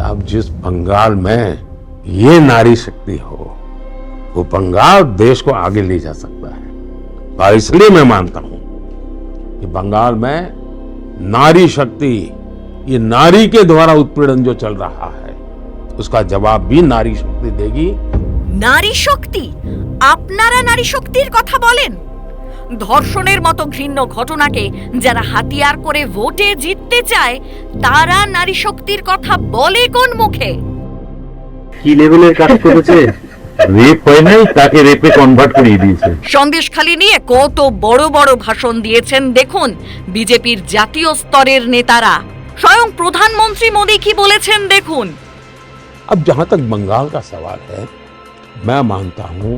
साहब जिस बंगाल में ये नारी शक्ति हो वो बंगाल देश को आगे ले जा सकता है और इसलिए मैं मानता हूं कि बंगाल में नारी शक्ति ये नारी के द्वारा उत्पीड़न जो चल रहा है उसका जवाब भी नारी शक्ति देगी নারী শক্তি আপনারা নারী শক্তির কথা বলেন ধর্ষণের মতো ঘৃণ্য ঘটনাকে যারা হাতিয়ার করে ভোটে জিততে চায় তারা নারী শক্তির কথা বলে কোন মুখে কি লেভেলের কাজ করেছে রেপ হয় নাই তাকে রেপে কনভার্ট করিয়ে দিয়েছে সন্দেশখালী নিয়ে কত বড় বড় ভাষণ দিয়েছেন দেখুন বিজেপির জাতীয় স্তরের নেতারা স্বয়ং প্রধানমন্ত্রী মোদী কি বলেছেন দেখুন अब जहां तक बंगाल का सवाल है मैं मानता हूं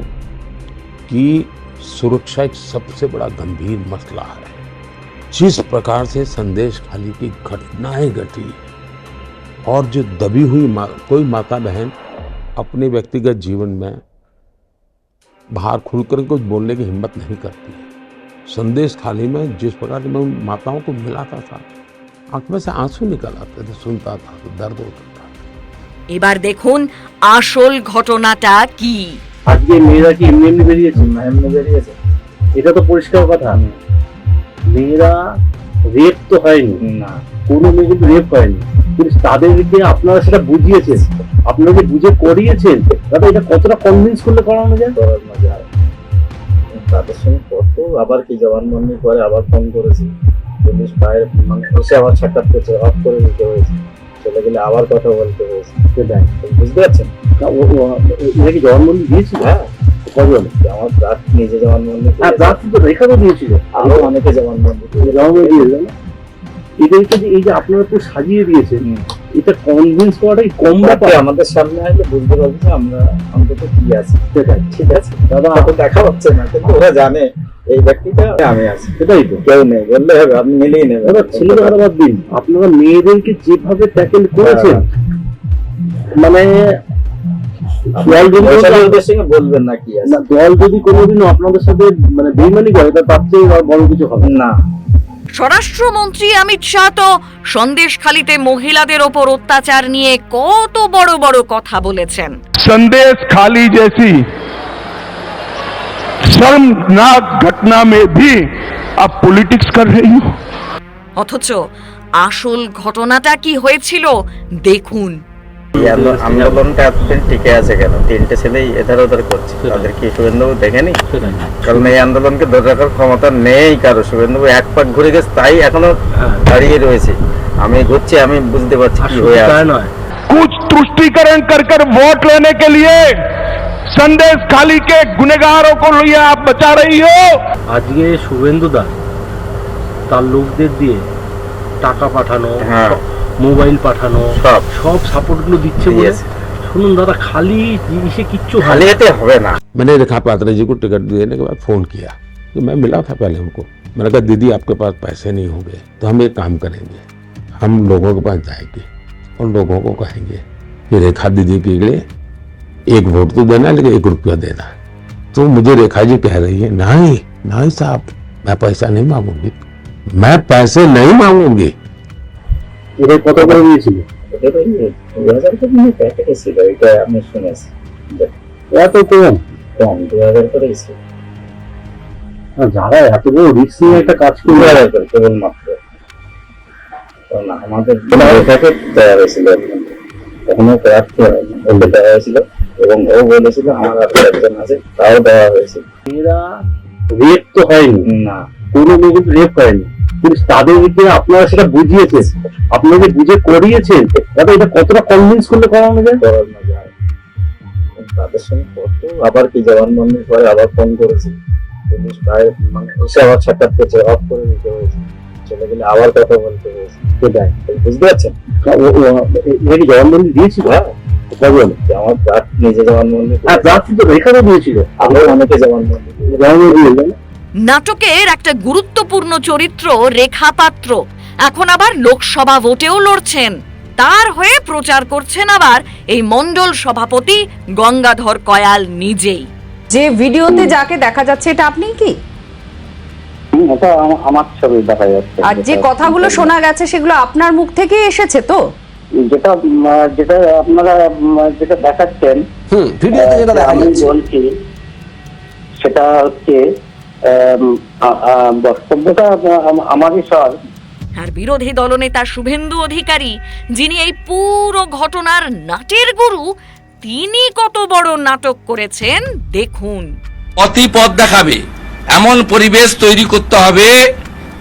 कि सुरक्षा एक सबसे बड़ा गंभीर मसला है जिस प्रकार से संदेश खाली की घटनाएं घटी और जो दबी हुई मा, कोई माता बहन अपने व्यक्तिगत जीवन में बाहर खुलकर कुछ बोलने की हिम्मत नहीं करती है संदेश खाली में जिस प्रकार से मैं उन माताओं को मिलाता था आंख में से आंसू निकल आते थे सुनता था तो दर्द होता था এবার দেখুন আসল ঘটনাটা কি আজকে মেয়েরা কি এমনি এমনি বেরিয়েছে? না এমনি বেরিয়েছে। এটা তো পরিষ্কার কথা। মেয়েরা রেপ তো হয়নি। না। কোনো মেয়ে কিন্তু রেপ হয়নি কিন্তু তাদেরকে আপনারা সেটা বুঝিয়েছেন। আপনারা যে বুঝে করিয়েছেন? দাদা এটা কতটা কনভিন্স করলে করানো যায়? করানো যায় তাদের সঙ্গে কত? আবার কি জবানবন্দি করে আবার ফোন করেছি। পুলিশ বাইরে মানে এসে আবার সাক্ষাৎ করছে অফ করে দিতে হয়েছে। গেলে আবার কথা বলতে হয়েছে সেটাই বুঝতে পারছেন? তা এরা কি জবানবন্দি দিয়েছিল? হ্যাঁ। আমার ব্রাত নিজে জবানবন্দি হ্যাঁ। রাত তো রেখাও দিয়েছিল। আরও অনেকে জবানবন্দি। জবানবন্দি দিয়েছিল এদেরকে যে এই যে আপনারা তো সাজিয়ে দিয়েছেন। এটা কনভিন্স করাটাই কম ব্যাপার। আমাদের সামনে আসলে বুঝতে পারবে যে আমরা অন্তত কি আছি। সেটাই ঠিক আছে। দাদা আপনার দেখা হচ্ছে না কিন্তু ওরা জানে এই ব্যক্তিটা আমি আছি। সেটাই তো। কেউ নেই বললে হবে আপনি মিলিয়ে নেবেন। দাদা ছেলে কথা বাদ দিন। আপনারা মেয়েদেরকে যেভাবে ট্যাকেল করেছেন মানে বলবেন না কি দল যদি কোনোদিনও আপনাদের সাথে মানে বেইমানি করে তার চেয়ে বড় কিছু হবে না। স্বরাষ্ট্রমন্ত্রী অমিত শাহ তো সন্দেশখালীতে মহিলাদের ওপর অত্যাচার নিয়ে কত বড় বড় কথা বলেছেন संदेश खाली जैसी शर्मनाक घटना में भी आप पॉलिटिक्स कर रही हो অথচ আসল ঘটনাটা কি হয়েছিল দেখুন এই আন্দো- আন্দোলনটা এতদিন টিকে আছে কেন তিনটে ছেলেই এধার ওধার করছে তাদের কি শুভেন্দুবাবু দেখেনি কারণ এই আন্দোলনকে ধরে রাখার ক্ষমতা নেই কারো শুভেন্দুবাবু এক পাক ঘুরে গেছে তাই এখনো দাঁড়িয়ে রয়েছে আমি ঘুরছি আমি বুঝতে পারছি কি হয়ে আছে নয় कुछ तुष्टिकरण कर कर वोट लेने के लिए संदेश खाली के गुनेगारों को लिए आप बचा रही हो আজকে শুভেন্দু দা তার লোকদের দিয়ে টাকা পাঠানো হ্যাঁ। মোবাইল পাঠানো সব। সব সাপোর্ট গুলো দিচ্ছে বলে Yes. শুনুন দাদা খালি জিনিসে কিচ্ছু হয় খালি না। এতে হবে না मैंने रेखा पात्रा जी को टिकट देने के बाद फ़ोन किया कि मैं मिला था पहले उनको मैंने कहा दीदी आपके पास पैसे नहीं होंगे तो हम एक काम करेंगे हम लोगों के पास जाएंगे और लोगों को कहेंगे कि रेखा दीदी के लिए एक वोट तो देना लेकिन एक रुपया देना तो मुझे रेखा जी कह रही है नहीं नहीं साहब मैं पैसा नहीं मांगूंगी मैं पैसे नहीं मांगूंगी এটা কত করে দিয়েছিল? দু হাজার করে নিয়ে প্যাকেটে ছিল এটা আমি শুনেছি। এত কম? কম দু হাজার করে ছিল যারা এত বড় রিস্ক নিয়ে একটা কাজ করে কেবলমাত্র। কারণ আমাদের প্যাকেট দেওয়া হয়েছিল প্রার্থী দেওয়া হয়েছিল। এবং ও বলেছিল আমার হাতে একজন আছে তাও দেওয়া হয়েছিল মেয়েরা রেপ তো হয়নি। না। কোনো মেয়ে কিন্তু রেপ হয়নি। কিন্তু তাদেরকে আপনারা সেটা বুঝিয়েছেন। আপনারা যে বুঝে করিয়েছেন। দাদা এটা কতটা কনভিন্স করলে করানো যায় করানো যায় তাদের সঙ্গে কত? আবার কি জবানবন্দি করে আবার ফোন করেছি। পুলিশ বাইরে মানে এসে আবার সাক্ষাৎ করছে অফ করে দিতে হয়েছে। চলে গেলে আবার কথা বলতে হয়েছে। সেটাই। বুঝতে পারছেন? কি জবানবন্দি দিয়েছিল? হ্যাঁ। আমার নিজে জবানবন্দি হ্যাঁ। রাত্রি তো রেখাও দিয়েছিল। আরও অনেকে জবানবন্দি জবানবন্দি? নাটকের একটা গুরুত্বপূর্ণ চরিত্র রেখা পাত্র এখন আবার লোকসভা ভোটেও লড়ছেন। তার হয়ে প্রচার করছেন আবার এই মণ্ডল সভাপতি গঙ্গাধর কয়াল নিজেই। যে ভিডিওতে যাকে দেখা যাচ্ছে এটা আপনি কি? আমার ছবি দেখা যাচ্ছে। আর যে কথাগুলো শোনা গেছে সেগুলো আপনার মুখ থেকে এসেছে তো? যেটা যেটা আপনারা যেটা দেখাচ্ছেন হুম ভিডিওতে যেটা দেখা যাচ্ছে। সেটা হচ্ছে বক্তব্যটা আমারই স্যার। আর বিরোধী দলনেতা শুভেন্দু অধিকারী যিনি এই পুরো ঘটনার নাটের গুরু তিনি কত বড় নাটক করেছেন দেখুন। অতি পথ দেখাবে। এমন পরিবেশ তৈরি করতে হবে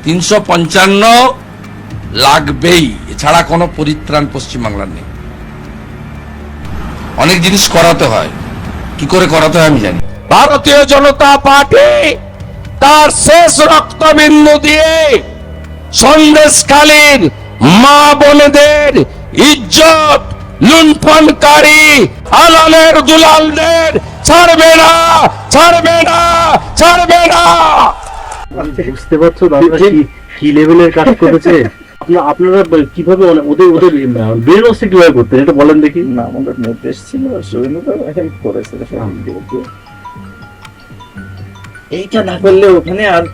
তিনশো পঞ্চান্ন লাগবেই। এছাড়া কোনো পরিত্রাণ পশ্চিমবাংলার নেই। অনেক জিনিস করাতে হয়। কি করে করাতে হয় আমি জানি। ভারতীয় জনতা পার্টি তার শেষ রক্তবিন্দু দিয়ে সন্দেশকালীন মা বোনেদের ইজ্জত লুণ্ঠনকারী আলালের দুলালদের ছাড়বে না ছাড়বে না ছাড়বে না। বুঝতে পারছ কি লেভেলের কাজ করেছে আপনারা কীভাবে মানে ওদের ওদের ব্রেন ওয়াশটা কীভাবে করতেন? এটা বলেন দেখি। না আমাদের নির্দেশ ছিল হেল্প করেছে এইটা না করলে ওখানে আর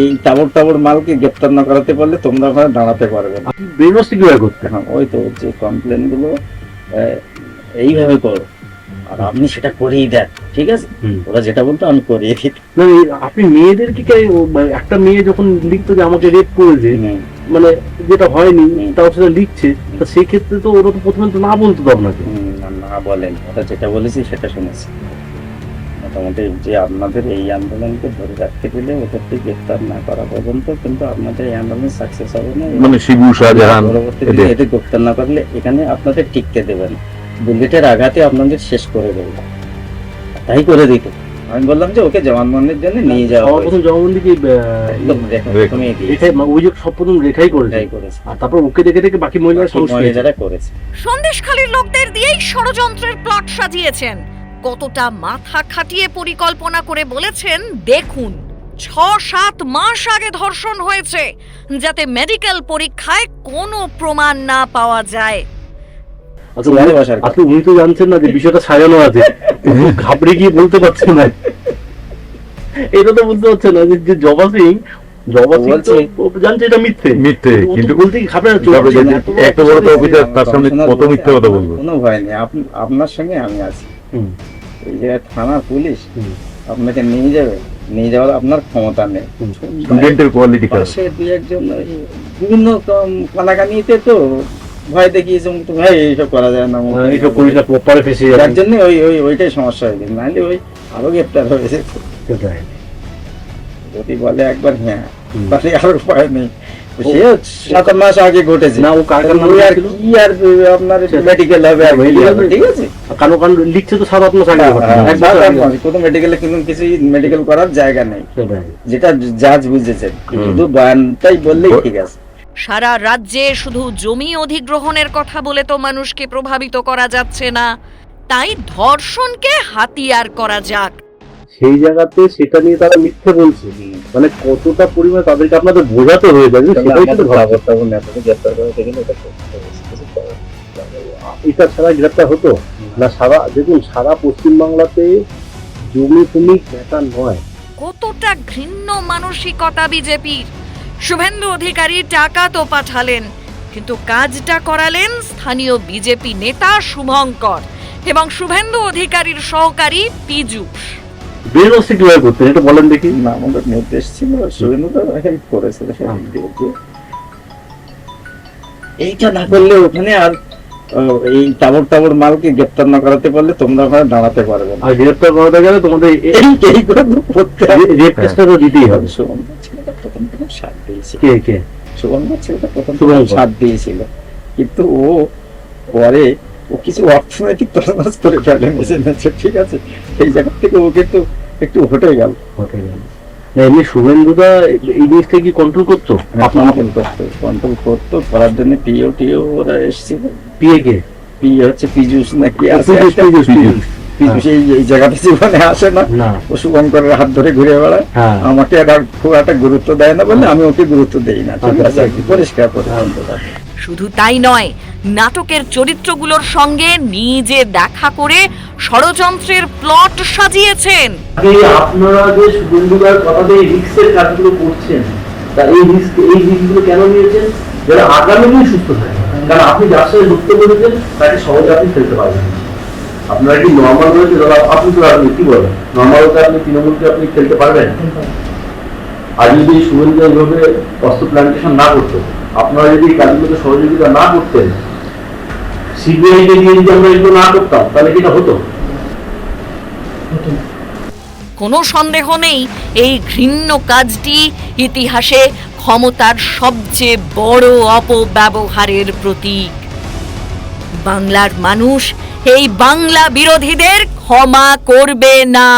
এই টাবর টাবর মালকে গ্রেপ্তার না করাতে পারলে তোমরা ওখানে দাঁড়াতে পারবে না। কীভাবে করতেন হ্যাঁ ওই তো যে কমপ্লেনগুলো এইভাবে করো। আর আপনি সেটা করেই দেন ঠিক আছে? ওরা যেটা বলতো আমি করিয়ে এই আপনি মেয়েদেরকে একটা মেয়ে যখন লিখতো যে আমাকে রেপ করেছে মানে যেটা হয়নি। তাও সেটা লিখছে তা সেই ক্ষেত্রে তো ওরা তো প্রথমে তো না বলতো আপনাকে। না, না বলেন। ওরা যেটা বলেছি সেটা শুনেছি। মোটামুটি যে আপনাদের এই আন্দোলনকে ধরে রাখতে গেলে ওদেরকে গ্রেফতার না করা পর্যন্ত কিন্তু আপনাদের এই আন্দোলন সাকসেস হবে না মানে শিবু শাহজাহান এদের। গ্রেপ্তার না করলে এখানে আপনাদের টিকতে দেবেন বুলেটের আঘাতে আপনাদের শেষ করে দেবে। তাই করে দিত। আমি বললাম যে ওকে জবানবন্দির জন্য নিয়ে যাওয়া সবার প্রথম জবাবন্দি কি ওই সব প্রথম রেখাই করেছে। করেছে। আর তারপর ওকে দেখে দেখে বাকি মহিলারা মহিলারা করেছে। সন্দেশখালীর লোকদের দিয়েই ষড়যন্ত্রের প্লট সাজিয়েছেন। কতটা মাথা খাটিয়ে পরিকল্পনা করে বলেছেন দেখুন ছ সাত মাস আগে ধর্ষণ হয়েছে যাতে মেডিকেল পরীক্ষায় কোনো প্রমাণ না পাওয়া যায় আচ্ছা কথা। আপনি উনি তো জানছেন না যে বিষয়টা সাজানো আছে ঘাবড়ে গিয়ে বলতে পারছেন না এটা তো বুঝতে পারছেন না যে- জবা সিং জবা সিং তো জানছে এটা মিথ্যে মিথ্যে কিন্তু বলতে কি ঘাবড়ে যাচ্ছে। ঘাবড়ে যাচ্ছে। এত বড় তো অফিসার তার সামনে কত মিথ্যে কথা বলব? কোনো ভয় নেই আপনার সঙ্গে আমি আছি। এই যে থানা পুলিশ আপনাকে নিয়ে যাবে। নিয়ে যাওয়ার আপনার ক্ষমতা নেই। স্টুডেন্টের কোয়ালিটি পাশে দুই একজন ওই বিভিন্ন কানাকানিতে তো ভয় দেখিয়েছে তো ভাই এইসব করা যায় না আহ, এইসব করিস না পরে ফেসে যার জন্য ওই ওই ওইটাই সমস্যা হয়ে গেছে। নাহলে ওই আরও গ্রেপ্তার হয়েছে যদি বলে একবার হ্যাঁ তাহলে আর উপায় নেই। সে মাস আগে ঘটেছে। না ও কার কার নাম ওই আর কি আর আপনার মেডিকেল হবে আর কি Medical হবে, হবে। ঠিক আছে? কানো কান লিখছে তো সাত আট মাস আগে ঘটনা। এক বছর সাত আট আগে। মাস, কোনো মেডিকেলে কিন্তু কিছু মেডিকেল করার জায়গা নেই। যেটা জাজ বুঝেছেন। শুধু বয়ানটাই বললেই ঠিক আছে। সারা রাজ্যে শুধু জমি অধিগ্রহণের কথা বলে তো মানুষকে প্রভাবিত করা যাচ্ছে না। তাই ধর্ষণকে হাতিয়ার করা যাক। সেই জায়গাতে সেটা নিয়ে তারা মিথ্যে বলছে। মানে কতটা পরিমাণে তাদেরকে আপনাদের বোঝাতে হয়ে যাবে সেটাই কিন্তু ভাবছে। এটা ছাড়া গ্রেপ্তার হতো? না সারা দেখুন সারা পশ্চিমবাংলাতে জমি তুমি বেটা নয়। কতটা ঘৃণ্য মানসিকতা বিজেপির। শুভেন্দু অধিকারী টাকা তো পাঠালেন কিন্তু কাজটা করালেন স্থানীয় বিজেপি নেতা শুভঙ্কর এবং শুভেন্দু অধিকারীর সহকারী পীযূষ। বেরোসি কীভাবে করতেন? এটা বলেন দেখি। না আমাদের নির্দেশ ছিল হেল্প করেছে এইটা না করলে ওখানে আর এই টাবর টাবর মালকে গ্রেপ্তার না করাতে পারলে তোমরা ওখানে দাঁড়াতে পারবে আর গ্রেপ্তার করাতে গেলে তোমাদের এই এই করে করতে রেপ কেসটা তো দিতেই হবে। ছেলেটা প্রথম প্রথম সাথ দিয়েছিল। কে কে? শুভঙ্কর ছেলেটা প্রথম প্রথম সাথ দিয়েছিল। কিন্তু ও পরে কিছু অর্থনৈতিক করে ঠিক আছে? এই জায়গা থেকে ও কিন্তু একটু হটে গেল। ওকে, না এমনি শুভেন্দুদা এই জিনিসটা কি কন্ট্রোল করতো? আপনার করতো কন্ট্রোল করতো করার জন্য পিও টিও ওরা এসেছিল। পিএ কে? পি হচ্ছে পীযুষ নাকি আছে? এই জীবনে আসে না। ও শুভঙ্করের হাত ধরে ঘুরে বেড়ায়। হ্যাঁ। আমাকে খুব একটা গুরুত্ব দেয় না বলে আমি ওকে গুরুত্ব দেই না। ঠিক আচ্ছা, আছে? আর কি, পরিষ্কার করে শুধু তাই নয়, নাটকের চরিত্রগুলোর সঙ্গে নিজে দেখা করে ষড়যন্ত্রের প্লট সাজিয়েছেন। আপনারা যে রিক্সের কাজগুলো করছেন, তা এই রিস্ক এই রিস্কগুলো কেন নিয়েছেন? যারা আগামী দিন সুস্থ থাকে কারণ আপনি যার সাথে যুক্ত করেছেন, তাকে সহজে আপনি ফেলতে পারবেন। আপনার কি নর্মাল রয়েছে দাদা আপনি তো আপনি কি বলেন নর্মাল আপনি তৃণমূলকে আপনি খেলতে পারবেন? আর যদি এইভাবে অস্ত্র প্ল্যান্টেশন না করতো আপনারা যদি এই সহযোগিতা না করতেন সিবিআই কে দিয়ে যদি আমরা এগুলো না করতাম, তাহলে কি হতো? কোনো সন্দেহ নেই, এই ঘৃণ্য কাজটি ইতিহাসে ক্ষমতার সবচেয়ে বড় অপব্যবহারের প্রতীক। বাংলার মানুষ এই বাংলা বিরোধীদের ক্ষমা করবে না।